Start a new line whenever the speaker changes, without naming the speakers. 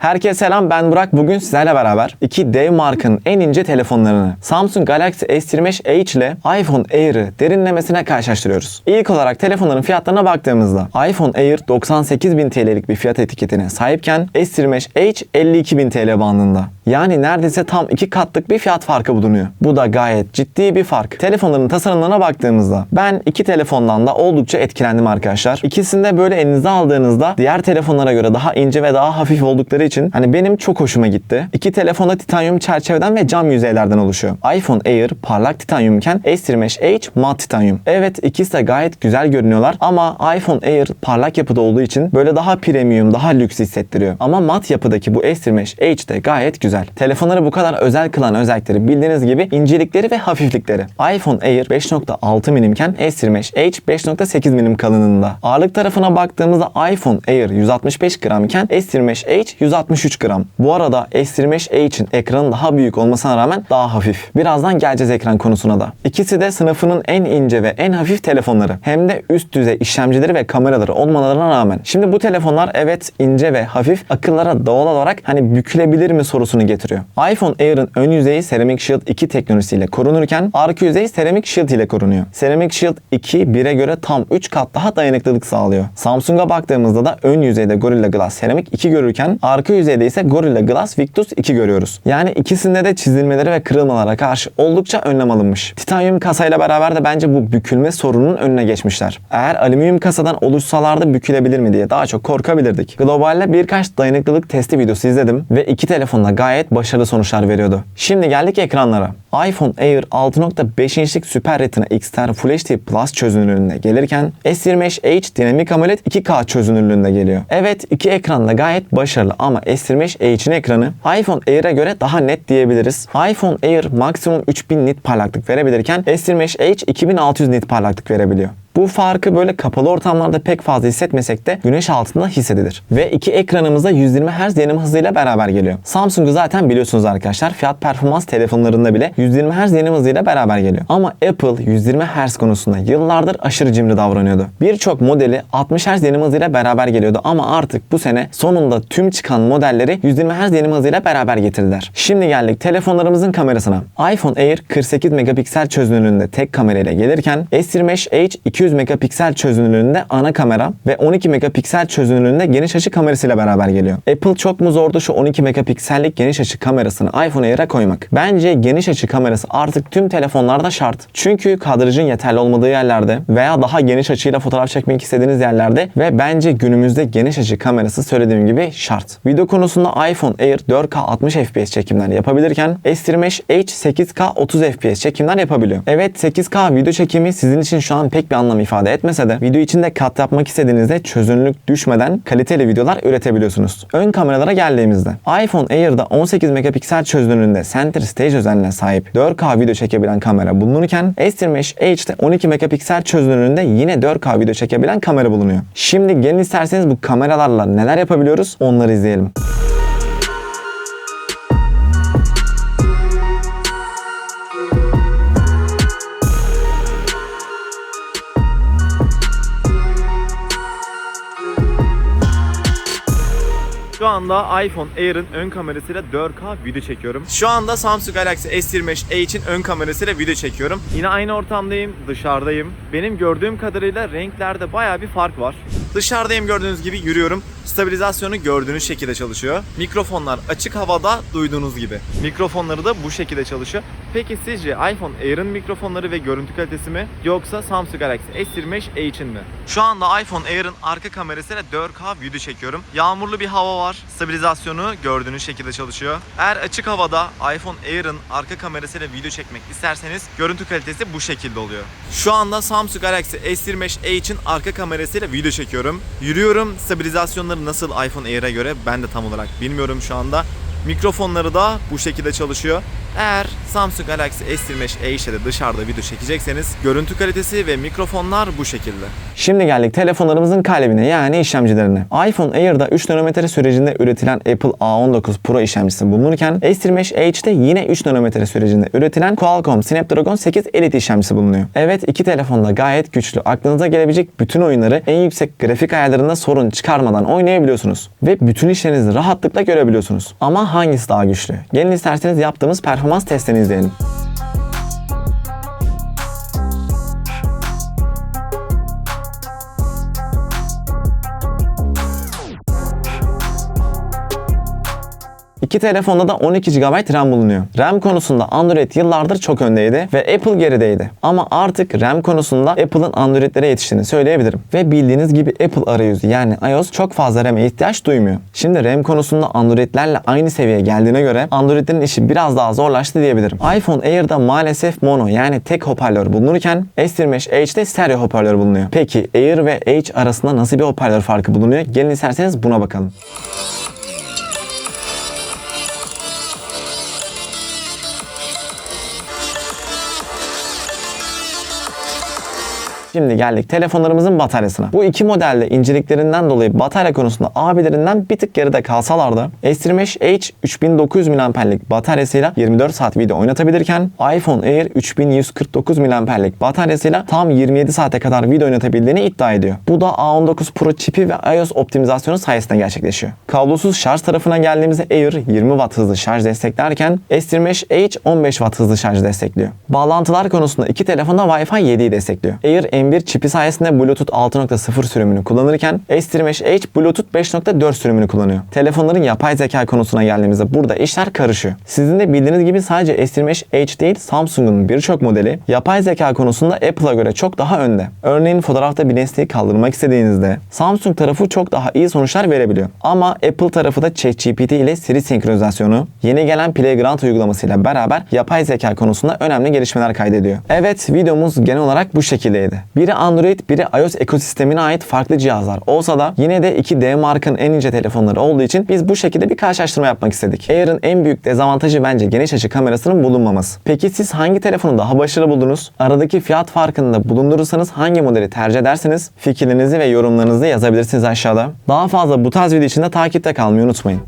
Herkese selam ben Burak. Bugün sizlerle beraber iki dev markanın en ince telefonlarını Samsung Galaxy S25 Edge ile iPhone Air'ı derinlemesine karşılaştırıyoruz. İlk olarak telefonların fiyatlarına baktığımızda iPhone Air 98.000 TL'lik bir fiyat etiketine sahipken S25 Edge 52.000 TL bandında. Yani neredeyse tam iki katlık bir fiyat farkı bulunuyor. Bu da gayet ciddi bir fark. Telefonların tasarımlarına baktığımızda ben iki telefondan da oldukça etkilendim arkadaşlar. İkisini de böyle elinize aldığınızda diğer telefonlara göre daha ince ve daha hafif oldukları için hani benim çok hoşuma gitti. İki telefonda titanyum çerçeveden ve cam yüzeylerden oluşuyor. iPhone Air parlak titanyumken S25 Edge mat titanyum. Evet ikisi de gayet güzel görünüyorlar ama iPhone Air parlak yapıda olduğu için böyle daha premium, daha lüks hissettiriyor. Ama mat yapıdaki bu S25 Edge de gayet güzel. Telefonları bu kadar özel kılan özellikleri bildiğiniz gibi incelikleri ve hafiflikleri. iPhone Air 5.6 milimken S25 Edge 5.8 milim kalınlığında. Ağırlık tarafına baktığımızda iPhone Air 165 gram iken S25 Edge 163 gram. Bu arada S25 Edge'in ekranın daha büyük olmasına rağmen daha hafif. Birazdan geleceğiz ekran konusuna da. İkisi de sınıfının en ince ve en hafif telefonları. Hem de üst düzey işlemcileri ve kameraları olmalarına rağmen. Şimdi bu telefonlar evet ince ve hafif akıllara doğal olarak hani bükülebilir mi sorusunu getiriyor. iPhone Air'ın ön yüzeyi Ceramic Shield 2 teknolojisiyle korunurken arka yüzey Ceramic Shield ile korunuyor. Ceramic Shield 2 1'e göre tam 3 kat daha dayanıklılık sağlıyor. Samsung'a baktığımızda da ön yüzeyde Gorilla Glass Ceramic 2 görürken arka yüzeyde ise Gorilla Glass Victus 2 görüyoruz. Yani ikisinde de çizilmeleri ve kırılmalara karşı oldukça önlem alınmış. Titanyum kasayla beraber de bence bu bükülme sorunun önüne geçmişler. Eğer alüminyum kasadan oluşsalardı bükülebilir mi diye daha çok korkabilirdik. Global'de birkaç dayanıklılık testi videosu izledim ve iki telefonda gayet başarılı sonuçlar veriyordu. Şimdi geldik ekranlara. iPhone Air 6.5 inçlik Super Retina XDR Full HD Plus çözünürlüğünde gelirken S25H Dinamik AMOLED 2K çözünürlüğünde geliyor. Evet iki ekran da gayet başarılı ama S25H'in ekranı iPhone Air'e göre daha net diyebiliriz. iPhone Air maksimum 3000 nit parlaklık verebilirken S25H 2600 nit parlaklık verebiliyor. Bu farkı böyle kapalı ortamlarda pek fazla hissetmesek de güneş altında hissedilir. Ve iki ekranımızda 120 Hz yanım hızıyla beraber geliyor. Samsung'u zaten biliyorsunuz arkadaşlar. Fiyat performans telefonlarında bile 120 Hz yanım hızıyla beraber geliyor. Ama Apple 120 Hz konusunda yıllardır aşırı cimri davranıyordu. Birçok modeli 60 Hz yanım hızıyla beraber geliyordu ama artık bu sene sonunda tüm çıkan modelleri 120 Hz yanım hızıyla beraber getirdiler. Şimdi geldik telefonlarımızın kamerasına. iPhone Air 48 megapiksel çözünürlüğünde tek kamerayla gelirken S25H 200 megapiksel çözünürlüğünde ana kamera ve 12 megapiksel çözünürlüğünde geniş açı kamerasıyla beraber geliyor. Apple çok mu zordu şu 12 megapiksellik geniş açı kamerasını iPhone Air'e koymak? Bence geniş açı kamerası artık tüm telefonlarda şart. Çünkü kadrajın yeterli olmadığı yerlerde veya daha geniş açıyla fotoğraf çekmek istediğiniz yerlerde ve bence günümüzde geniş açı kamerası söylediğim gibi şart. Video konusunda iPhone Air 4K 60 FPS çekimler yapabilirken S25 H 8K 30 FPS çekimler yapabiliyor. Evet 8K video çekimi sizin için şu an pek bir anlam ifade etmese de video içinde kat yapmak istediğinizde çözünürlük düşmeden kaliteli videolar üretebiliyorsunuz. Ön kameralara geldiğimizde iPhone Air'da 18 megapiksel çözünürlüğünde Center Stage özelliğine sahip 4K video çekebilen kamera bulunurken S25 H'de 12 megapiksel çözünürlüğünde yine 4K video çekebilen kamera bulunuyor. Şimdi gelin isterseniz bu kameralarla neler yapabiliyoruz onları izleyelim. Şu anda iPhone Air'ın ön kamerasıyla 4K video çekiyorum. Şu anda Samsung Galaxy S25H'in ön kamerasıyla video çekiyorum. Yine aynı ortamdayım, dışarıdayım. Benim gördüğüm kadarıyla renklerde baya bir fark var. Dışarıdayım gördüğünüz gibi yürüyorum. Stabilizasyonu gördüğünüz şekilde çalışıyor. Mikrofonlar açık havada duyduğunuz gibi. Mikrofonları da bu şekilde çalışıyor. Peki sizce iPhone Air'ın mikrofonları ve görüntü kalitesi mi yoksa Samsung Galaxy S25H'in mi? Şu anda iPhone Air'ın arka kamerasıyla 4K video çekiyorum. Yağmurlu bir hava var. Stabilizasyonu gördüğünüz şekilde çalışıyor. Eğer açık havada iPhone Air'ın arka kamerasıyla video çekmek isterseniz görüntü kalitesi bu şekilde oluyor. Şu anda Samsung Galaxy S25H'in arka kamerasıyla video çekiyorum. Yürüyorum. Stabilizasyonları nasıl iPhone Air'e göre ben de tam olarak bilmiyorum şu anda. Mikrofonları da bu şekilde çalışıyor. Eğer Samsung Galaxy S25 Edge ile de dışarıda video çekecekseniz görüntü kalitesi ve mikrofonlar bu şekilde. Şimdi geldik telefonlarımızın kalbine yani işlemcilerine. iPhone Air'da 3 nanometre sürecinde üretilen Apple A19 Pro işlemcisi bulunurken S25 Edge'de yine 3 nanometre sürecinde üretilen Qualcomm Snapdragon 8 Elite işlemcisi bulunuyor. Evet iki telefon da gayet güçlü. Aklınıza gelebilecek bütün oyunları en yüksek grafik ayarlarında sorun çıkarmadan oynayabiliyorsunuz. Ve bütün işlerinizi rahatlıkla görebiliyorsunuz. Ama hangisi daha güçlü? Gelin isterseniz yaptığımız performans testini izleyelim. İki telefonda da 12 GB RAM bulunuyor. RAM konusunda Android yıllardır çok öndeydi ve Apple gerideydi. Ama artık RAM konusunda Apple'ın Android'lere yetiştiğini söyleyebilirim. Ve bildiğiniz gibi Apple arayüzü yani iOS çok fazla RAM'e ihtiyaç duymuyor. Şimdi RAM konusunda Android'lerle aynı seviyeye geldiğine göre Android'lerin işi biraz daha zorlaştı diyebilirim. iPhone Air'da maalesef mono yani tek hoparlör bulunurken S25 Edge'de stereo hoparlör bulunuyor. Peki Air ve Edge arasında nasıl bir hoparlör farkı bulunuyor? Gelin isterseniz buna bakalım. Şimdi geldik telefonlarımızın bataryasına. Bu iki modelde inceliklerinden dolayı batarya konusunda abilerinden bir tık geride kalsalar da S25H 3900 mAh'lik bataryasıyla 24 saat video oynatabilirken iPhone Air 3149 mAh'lik bataryasıyla tam 27 saate kadar video oynatabildiğini iddia ediyor. Bu da A19 Pro çipi ve iOS optimizasyonu sayesinde gerçekleşiyor. Kablosuz şarj tarafına geldiğimizde Air 20 Watt hızlı şarj desteklerken S25H 15 Watt hızlı şarj destekliyor. Bağlantılar konusunda iki telefonda Wi-Fi 7'yi destekliyor. Air M1 çipi sayesinde Bluetooth 6.0 sürümünü kullanırken S25H Bluetooth 5.4 sürümünü kullanıyor. Telefonların yapay zeka konusuna geldiğimizde burada işler karışıyor. Sizin de bildiğiniz gibi sadece S25H değil Samsung'un birçok modeli yapay zeka konusunda Apple'a göre çok daha önde. Örneğin fotoğrafta bir nesneyi kaldırmak istediğinizde Samsung tarafı çok daha iyi sonuçlar verebiliyor. Ama Apple tarafı da ChatGPT ile Siri senkronizasyonu, yeni gelen Playground uygulamasıyla beraber yapay zeka konusunda önemli gelişmeler kaydediyor. Evet videomuz genel olarak bu şekildeydi. Biri Android, biri iOS ekosistemine ait farklı cihazlar olsa da yine de iki D markın en ince telefonları olduğu için biz bu şekilde bir karşılaştırma yapmak istedik. Air'ın en büyük dezavantajı bence geniş açı kamerasının bulunmaması. Peki siz hangi telefonu daha başarılı buldunuz? Aradaki fiyat farkını da bulundurursanız hangi modeli tercih edersiniz? Fikirlerinizi ve yorumlarınızı yazabilirsiniz aşağıda. Daha fazla bu tarz video için de takipte kalmayı unutmayın.